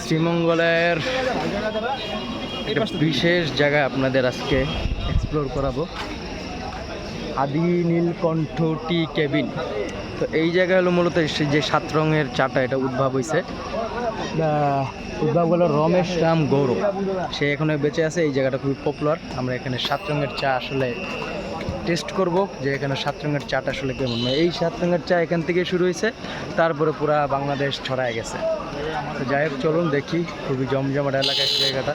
শ্রীমঙ্গলের বিশেষ জায়গা আপনাদের আজকে এক্সপ্লোর করাবো। আদি নীলকণ্ঠ টি কেবিন। তো এই জায়গা হলো মূলত যে সাত রঙের চাটা এটা উদ্ভাব হয়েছে উদ্ভাব হলো রমেশ রাম গৌরব সে এখনও বেঁচে আছে, এই জায়গাটা খুবই পপুলার আমরা এখানে সাত রঙের চা আসলে টেস্ট করব যে এখানে সাত রঙের চাটা আসলে কেমন। মানে এই সাত রঙের চা এখান থেকে শুরু হয়েছে, তারপরে পুরা বাংলাদেশ ছড়ায় গেছে। তো যাই হোক, চলুন দেখি খুবই জমজমাট এলাকা এই জায়গাটা।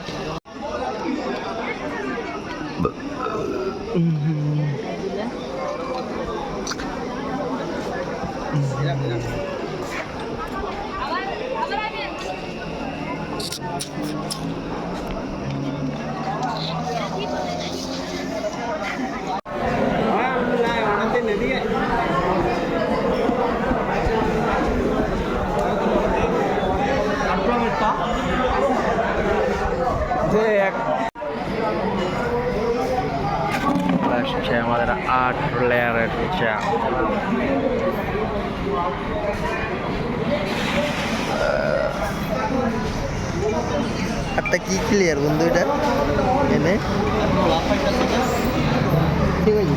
যে এক আসছে আমাদের আট লেয়ারের চা আটটা কি ক্লিয়ার বন্ধু এটা? এনে ঠিক আছে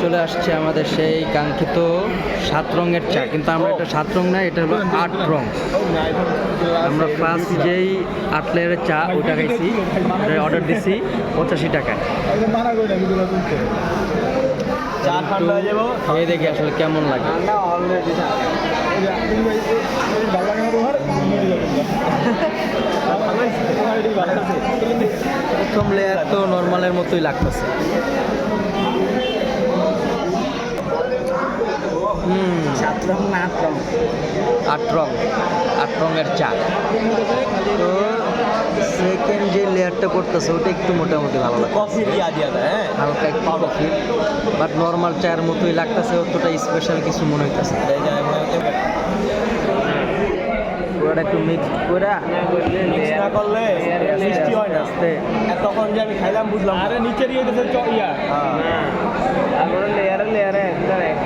চলে আসছে আমাদের সেই কাঙ্ক্ষিত সাত রঙের চা। কিন্তু আমরা এটা সাত রং না, এটা হলো আট রং। আমরা ফার্স্ট যেই আট লেয়ারের চা, ওটা খাইছি। অর্ডার দিছি পঁচাশি টাকায়। খেয়ে দেখি আসলে কেমন লাগে। প্রথম লেয়ার তো নর্মালের মতোই লাগতেছে। সাত রং না আট রং। আট রং আট রঙের চা তো সেকেন্ড যে লেয়ারটা করতেছে ওটা একটু মোটামুটি ভালো লাগে কফি দিয়া দেয় হ্যাঁ? হালকা একটু কফি বাট নর্মাল চায়ের মতোই লাগতেছে অতটা স্পেশাল কিছু মনে হইতেছে পুরোটা একটু মিক্স করে মিক্স না করলে মিষ্টি হয় না। আস্তে তখন যে আমি খাইলাম বুঝলাম আরে নিচে দিয়ে দিতে ইয়া। তারপরে লেয়ারে লেয়ারে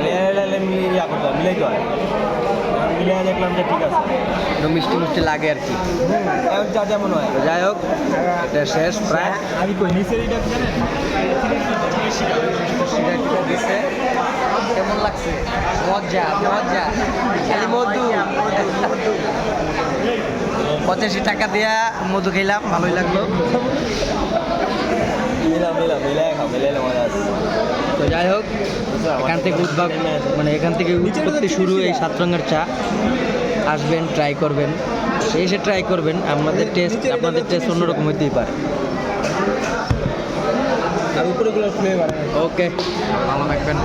লেয়ারে লেয়ারে মিলিয়ে ইয়া করতে হয়। তো মিলিয়ে দেখলাম যে ঠিক আছে। একটু মিষ্টি মিষ্টি লাগে আর কি। যা যেমন হয়। যাই হোক এটা শেষ প্রায়। আমি কই নিচের এটা জানেন? দিছে কেমন লাগছে? মজা মজা। খালি মধু। পঁচাশি টাকা দিয়া মধু খেলাম ভালোই লাগল। তো যাই হোক এখান থেকে উদ্ভাব মানে এখান থেকে উৎপত্তি শুরু এই সাত রঙের চা। আসবেন ট্রাই করবেন। এসে ট্রাই করবেন আমাদের টেস্ট আপনাদের টেস্ট অন্যরকম হইতেই পারে। আর উপরে গুলো ফ্লেভার ওকে ভালো থাকবেন।